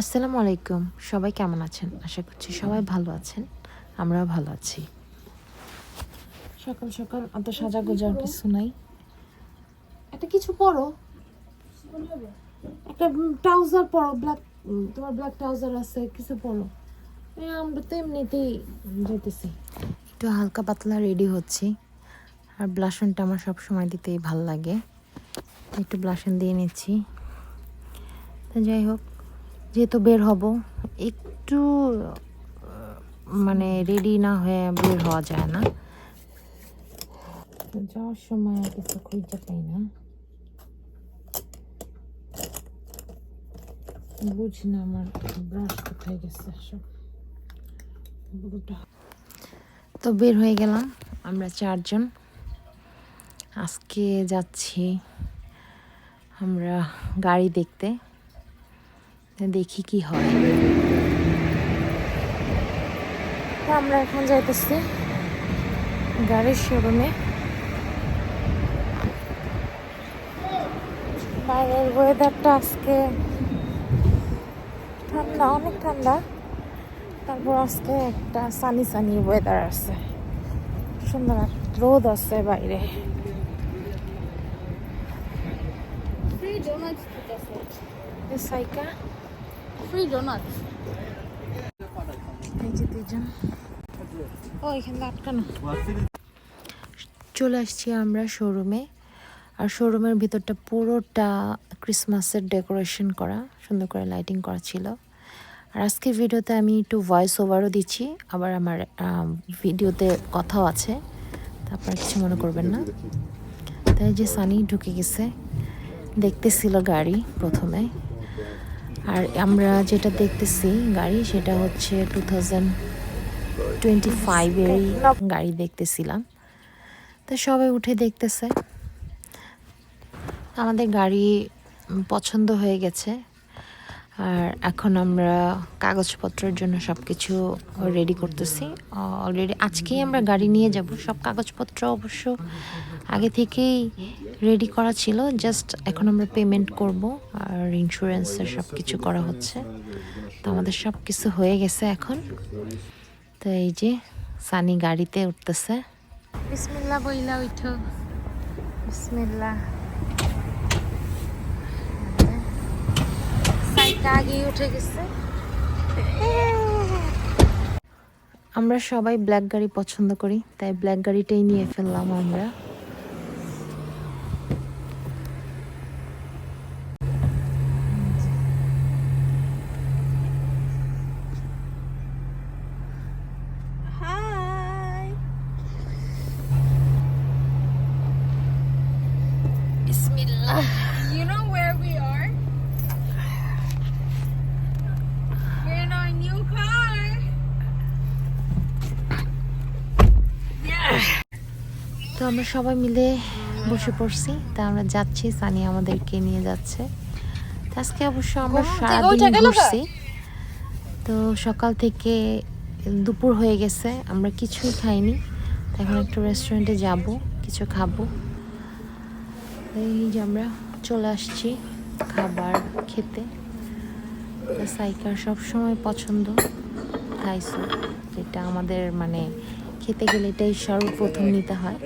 আসসালামু আলাইকুম। সবাই কেমন আছেন? আশা করছি সবাই ভালো আছেন। আমরাও ভালো আছি। সকাল সকাল অত সাজা গোজার কিছু নাই। একটা কিছু পরো। একটা ট্রাউজার পরো, ব্ল্যাক তোমার ব্ল্যাক ট্রাউজার আছে, কিছু পরো। আমরা তো এমনিতেই যেতেছি একটু হালকা পাতলা রেডি হচ্ছি। আর ব্লাসনটা আমার সব সময় দিতেই ভালো লাগে। একটু ব্লাসন দিয়ে নিচ্ছি। তো যাই হোক। যেহেতু বের হব, একটু মানে রেডি না হয়ে বের হওয়া যায় না। যাওয়ার সময় কিছু খুঁজে পাই না। বুঝি না আমার ব্রাশ কোথায় গেছে তো বের হয়ে গেলাম, আমরা চারজন। আজকে যাচ্ছি আমরা গাড়ি দেখতে। দেখি কি হয়। আমরা এখন যাইতেছি গাড়ির শোরুমে। বাইরের ওয়েদারটা আজকে ঠান্ডা অনেক ঠান্ডা। তারপর আজকে একটা সানি সানি ওয়েদার আছে। সুন্দর একটা রোদ আছে বাইরে। সাইকা Free আটকানো। চলে আসছি আমরা শোরুমে আর শোরুমের ভিতরটা পুরোটা ক্রিসমাসের ডেকোরেশন করা, সুন্দর করে লাইটিং করা ছিল। আর আজকে ভিডিওতে আমি একটু ভয়েস ওভারও দিচ্ছি। আবার আমার ভিডিওতে কথাও আছে। আপনারা কিছু মনে করবেন না। তাই যে সানি ঢুকে গেছে। দেখতেছিল গাড়ি প্রথমে। আর আমরা যেটা দেখতেছি গাড়ি সেটা হচ্ছে টু থাউজেন্ড টোয়েন্টি ফাইভেরই গাড়ি দেখতেছিলাম। তো সবাই উঠে দেখতেছে। আমাদের গাড়ি পছন্দ হয়ে গেছে। আর এখন আমরা কাগজপত্রের জন্য সব কিছু রেডি করতেছি। অলরেডি আজকেই আমরা গাড়ি নিয়ে যাব। সব কাগজপত্র অবশ্য আগে থেকেই রেডি করা ছিল জাস্ট এখন আমরা পেমেন্ট করব আর ইন্স্যুরেন্সের সব কিছু করা হচ্ছে। তো আমাদের সব কিছু হয়ে গেছে এখন। তো এই যে সানি গাড়িতে উঠতেছে। বিসমিল্লা বইলা উঠো। বিসমিল্লা আগে উঠে গেছে। আমরা সবাই ব্ল্যাক গাড়ি পছন্দ করি তাই ব্ল্যাক গাড়িটাই নিয়ে ফেললাম আমরা। বিসমিল্লাহ You know where we are? We're in our new car. তো আমরা সবাই মিলে বসে পড়ছি। তা আমরা যাচ্ছি। সানি আমাদেরকে নিয়ে যাচ্ছে। আজকে অবশ্য আমরা সারাদিন? ঘুরছি। তো সকাল থেকে দুপুর হয়ে গেছে। আমরা কিছুই খাইনি। এখন একটু রেস্টুরেন্টে যাব কিছু খাব। এই যে আমরা চলে আসছি খাবার খেতে। সাইকার সবসময় পছন্দ থাই স্যুপ যেটা আমাদের মানে খেতে গেলে এটাই সর্বপ্রথম নিতে হয়।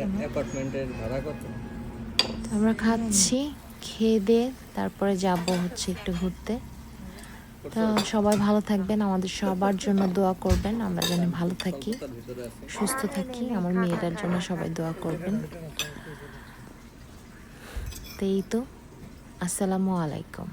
আমরা খাচ্ছি খেয়ে দিয়ে তারপরে যাব হচ্ছে একটু ঘুরতে। তো সবাই ভালো থাকবেন আমাদের সবার জন্য দোয়া করবেন আমরা যেন ভালো থাকি সুস্থ থাকি আমার মেয়েটার জন্য সবাই দোয়া করবেন। তো তো আসসালামু আলাইকুম।